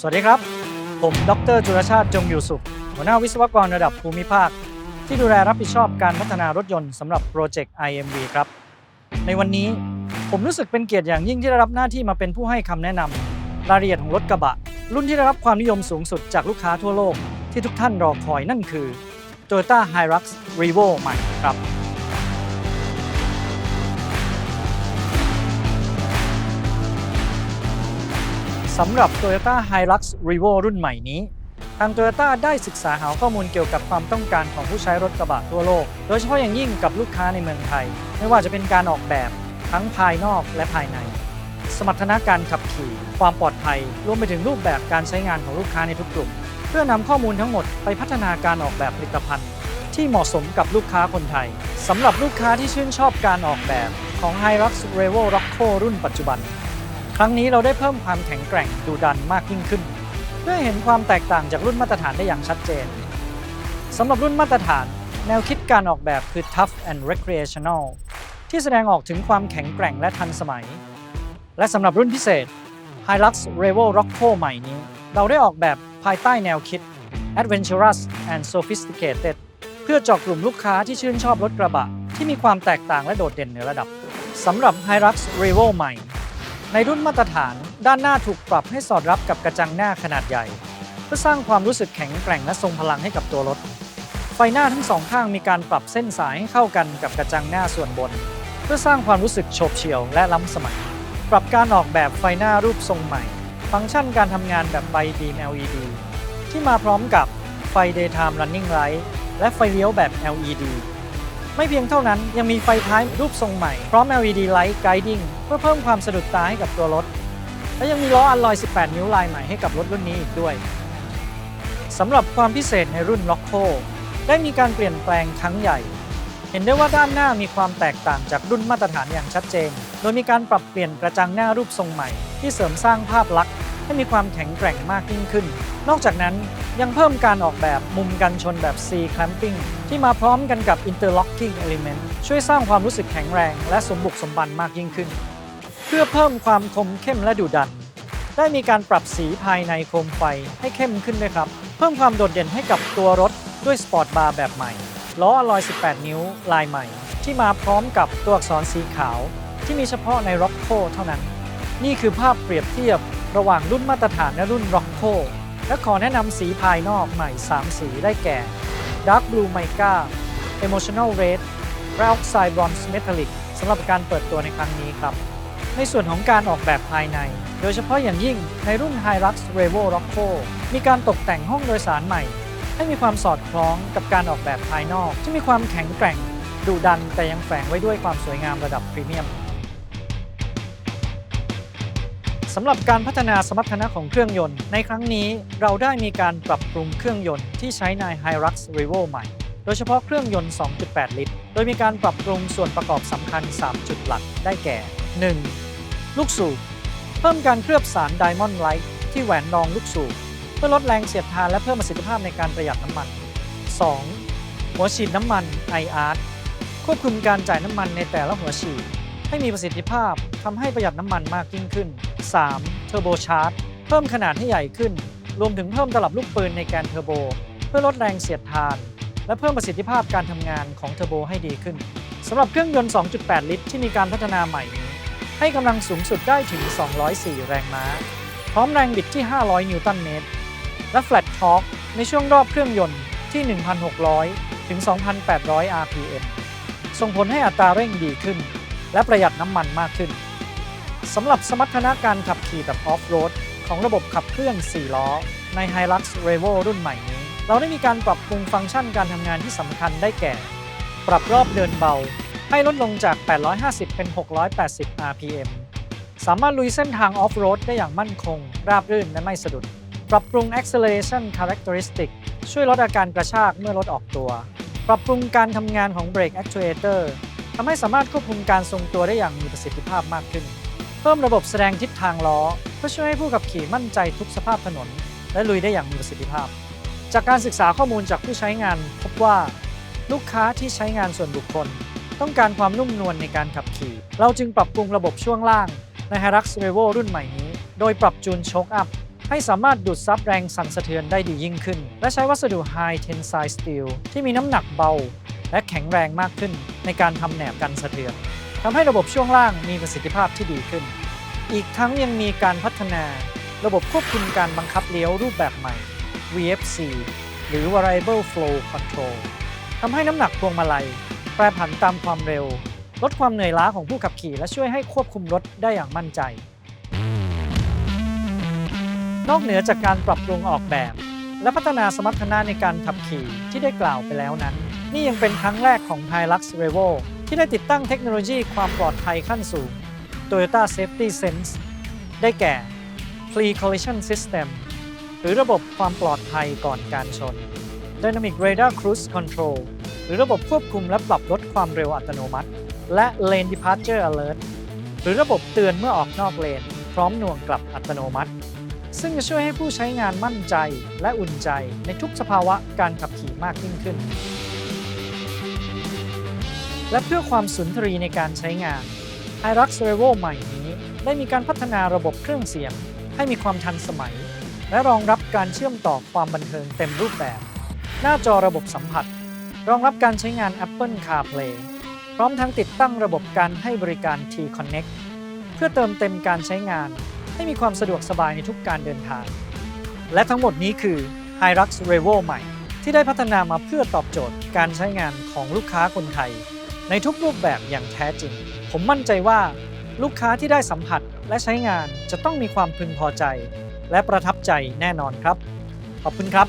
สวัสดีครับ ผมดรจุลชาติจงอยู่สุข หัวหน้าวิศวกรระดับภูมิภาค ที่ดูแลรับผิดชอบการพัฒนารถยนต์สำหรับโปรเจกต์ IMV ครับ ในวันนี้ผมรู้สึกเป็นเกียรติอย่างยิ่งที่ได้รับหน้าที่มาเป็นผู้ให้คำแนะนำรายละเอียดของรถกระบะ รุ่นที่ได้รับความนิยมสูงสุดจากลูกค้าทั่วโลก ที่ทุกท่านรอคอยนั่นคือ Toyota Hilux Revo ใหม่ครับ สำหรับ Toyota Hilux Revo รุ่นใหม่นี้ ทาง Toyota ได้ศึกษาหาข้อมูลเกี่ยวกับความต้องการของผู้ใช้รถกระบะทั่วโลก โดยเฉพาะอย่างยิ่งกับลูกค้าในเมืองไทย ไม่ว่าจะเป็นการออกแบบทั้งภายนอกและภายใน สมรรถนะการขับขี่ ความปลอดภัย รวมไปถึงรูปแบบการใช้งานของลูกค้าในทุกกลุ่ม เพื่อนำข้อมูลทั้งหมดไปพัฒนาการออกแบบผลิตภัณฑ์ ที่เหมาะสมกับลูกค้าคนไทยสำหรับลูกค้าที่ชื่นชอบการออกแบบของ Hilux Revo Rocco รุ่นปัจจุบัน ครั้งนี้เราได้เพิ่มความแข็งแกร่งดุดันมากยิ่งขึ้น เพื่อเห็นความแตกต่างจากรุ่นมาตรฐานได้อย่างชัดเจนสำหรับรุ่นมาตรฐาน แนวคิดการออกแบบคือ tough and recreational ที่แสดงออกถึงความแข็งแกร่งและทันสมัย และสำหรับรุ่นพิเศษ Hilux Revo Rocco ใหม่นี้ เราได้ออกแบบภายใต้แนวคิด adventurous and sophisticated เพื่อเจาะกลุ่มลูกค้าที่ชื่นชอบรถกระบะ ที่มีความแตกต่างและโดดเด่นในระดับสำหรับ Hilux Revo ใหม่ ในรุ่นมาตรฐาน ด้านหน้าถูกปรับให้สอดรับกับกระจังหน้าขนาดใหญ่ เพื่อสร้างความรู้สึกแข็งแกร่งและทรงพลังให้กับตัวรถ ไฟหน้าทั้งสองข้างมีการปรับเส้นสายให้เข้ากันกับกระจังหน้าส่วนบน เพื่อสร้างความรู้สึกโฉบเฉี่ยวและล้ำสมัย ปรับการออกแบบไฟหน้ารูปทรงใหม่ ฟังก์ชันการทำงานแบบไฟบีม LED ที่มาพร้อมกับไฟ Daytime Running Light และไฟเลี้ยวแบบ LED ไม่เพียงเท่านั้นยังมีไฟท้ายรูปทรงใหม่พร้อม LED Light Guiding เพื่อเพิ่มความสะดุดตาให้กับตัวรถ และยังมีล้ออัลลอย 18 นิ้วลายใหม่ให้กับรถรุ่นนี้อีกด้วยสำหรับความพิเศษในรุ่น Rocco ได้มีการเปลี่ยนแปลงครั้งใหญ่ เห็นได้ว่าด้านหน้ามีความแตกต่างจากรุ่นมาตรฐานอย่างชัดเจน โดยมีการปรับเปลี่ยนกระจังหน้ารูปทรงใหม่ ที่เสริมสร้างภาพลักษณ์ ให้มีความแข็งแกร่งมากยิ่งขึ้น นอกจากนั้นยังเพิ่มการออกแบบมุมกันชนแบบ C clamping ที่มาพร้อมกันกับ interlocking element ช่วยสร้างความรู้สึกแข็งแรง และสมบุกสมบันมากยิ่งขึ้น เพื่อเพิ่มความคมเข้มและดุดัน ได้มีการปรับสีภายในโคมไฟให้เข้มขึ้นด้วยครับ เพิ่มความโดดเด่นให้กับตัวรถด้วยสปอร์ตบาร์แบบใหม่ล้ออลลอย 18 นิ้วลายใหม่ ที่มาพร้อมกับตัวอักษรสีขาว ที่มีเฉพาะใน Rocco เท่านั้น นี่คือภาพเปรียบเทียบ ระหว่างรุ่นมาตรฐานและรุ่น Rocco และขอแนะนำสีภายนอกใหม่ 3 สีได้แก่ Dark Blue Mica Emotional Red และ Oxide Bronze Metallic สำหรับการเปิดตัวในครั้งนี้ครับ ในส่วนของการออกแบบภายใน โดยเฉพาะอย่างยิ่งในรุ่น Hilux Revo Rocco มีการตกแต่งห้องโดยสารใหม่ ให้มีความสอดคล้องกับการออกแบบภายนอก ที่มีความแข็งแกร่งดุดันแต่ยังแฝงไว้ด้วยความสวยงามระดับพรีเมียมำหรับการพัฒนาสมรรถนะของเครื่องยนต์ ในครั้งนี้เราได้มีการปรับปรุงเครื่องยนต์ที่ใช้ใน Hilux Revo ใหม่ โดยเฉพาะเครื่องยนต์ 2.8 ลิตร โดยมีการปรับปรุงส่วนประกอบสำคัญ 3 จุดหลักได้แก่ 1. ลูกสูบ เพิ่มการเคลือบสาร Diamond Light ที่แหวนรองลูกสูบ เพื่อลดแรงเสียดทานและเพิ่มประสิทธิภาพในการประหยัดน้ำมัน 2. หัวฉีดน้ำมัน IR ควบคุมการจ่ายน้ำมันในแต่ละหัวฉีด ให้มีประสิทธิภาพทำให้ประหยัดน้ำมันมากยิ่งขึ้น 3. Turbo Charge เพิ่มขนาดให้ใหญ่ขึ้น รวมถึงเพิ่มตลับลูกปืนในแกนเทอร์โบ เพื่อลดแรงเสียดทาน และเพิ่มประสิทธิภาพการทำงานของเทอร์โบให้ดีขึ้นสำหรับเครื่องยนต์ 2.8 ลิตร ที่มีการพัฒนาใหม่นี้ ให้กำลังสูงสุดได้ถึง 204 แรงม้า พร้อมแรงบิดที่ 500 นิวตันเมตร และ Flat Torque ในช่วงรอบเครื่องยนต์ที่ 1,600 ถึง 2,800 rpm ส่งผลให้อัตราเร่งดีขึ้น และประหยัดน้ำมันมากขึ้นสำหรับสมรรถนะการขับขี่แบบออฟโรดของระบบขับเคลื่อน 4 ล้อ ใน Hilux Revo รุ่นใหม่นี้ เราได้มีการปรับปรุงฟังก์ชันการทำงานที่สำคัญได้แก่ ปรับรอบเดินเบา ให้ลดลงจาก 850 เป็น 680 rpm สามารถลุยเส้นทางออฟโรดได้อย่างมั่นคง ราบรื่นและไม่สะดุด ปรับปรุง acceleration characteristic ช่วยลดอาการกระชากเมื่อรถออกตัว ปรับปรุงการทำงานของ brake actuator ทำให้สามารถควบคุมการทรงตัวได้อย่างมีประสิทธิภาพมากขึ้น เพิ่มระบบแสดงทิศทางล้อ เพื่อช่วยให้ผู้ขับขี่มั่นใจทุกสภาพถนน และลุยได้อย่างมีประสิทธิภาพ จากการศึกษาข้อมูลจากผู้ใช้งาน พบว่า ลูกค้าที่ใช้งานส่วนบุคคล ต้องการความนุ่มนวลในการขับขี่ เราจึงปรับปรุงระบบช่วงล่างใน Hilux Revo รุ่นใหม่นี้ โดยปรับจูนโชคอัพให้สามารถดูดซับแรงสั่นสะเทือนได้ดียิ่งขึ้น และใช้วัสดุ High Tensile Steel ที่มีน้ำหนักเบา และแข็งแรงมากขึ้นในการทำแหนบกันสะเทือนทำให้ระบบช่วงล่างมีประสิทธิภาพที่ดีขึ้น อีกทั้งยังมีการพัฒนาระบบควบคุมการบังคับเลี้ยวรูปแบบใหม่ VFC หรือ Variable Flow Control ทำให้น้ำหนักพวงมาลัย แปรผันตามความเร็ว ลดความเหนื่อยล้าของผู้ขับขี่ และช่วยให้ควบคุมรถได้อย่างมั่นใจ นอกเหนือจากการปรับปรุงออกแบบ และพัฒนาสมรรถนะในการขับขี่ที่ได้กล่าวไปแล้วนั้น นี่ยังเป็นครั้งแรกของ Hilux Revo ที่ได้ติดตั้งเทคโนโลยีความปลอดภัยขั้นสูง Toyota Safety Sense ได้แก่ Pre-Collision System หรือระบบความปลอดภัยก่อนการชน Dynamic Radar Cruise Control หรือระบบควบคุมและปรับลดความเร็วอัตโนมัติ และ Lane Departure Alert หรือระบบเตือนเมื่อออกนอกเลน พร้อมหน่วงกลับอัตโนมัติ ซึ่งจะช่วยให้ผู้ใช้งานมั่นใจและอุ่นใจในทุกสภาวะการขับขี่มากยิ่งขึ้น และเพื่อความสุนทรีในการใช้งาน Hilux Revo ใหม่นี้ ได้มีการพัฒนาระบบเครื่องเสียง ให้มีความทันสมัย และรองรับการเชื่อมต่อความบันเทิงเต็มรูปแบบ หน้าจอระบบสัมผัส รองรับการใช้งาน Apple CarPlay พร้อมทั้งติดตั้งระบบการให้บริการ T-Connect เพื่อเติมเต็มการใช้งาน ให้มีความสะดวกสบายในทุกการเดินทาง และทั้งหมดนี้คือ Hilux Revo ใหม่ ที่ได้พัฒนามาเพื่อตอบโจทย์การใช้งานของลูกค้าคนไทย ในทุกรูปแบบอย่างแท้จริง ผมมั่นใจว่า ลูกค้าที่ได้สัมผัสและใช้งานจะต้องมีความพึงพอใจ และประทับใจแน่นอนครับ ขอบคุณครับ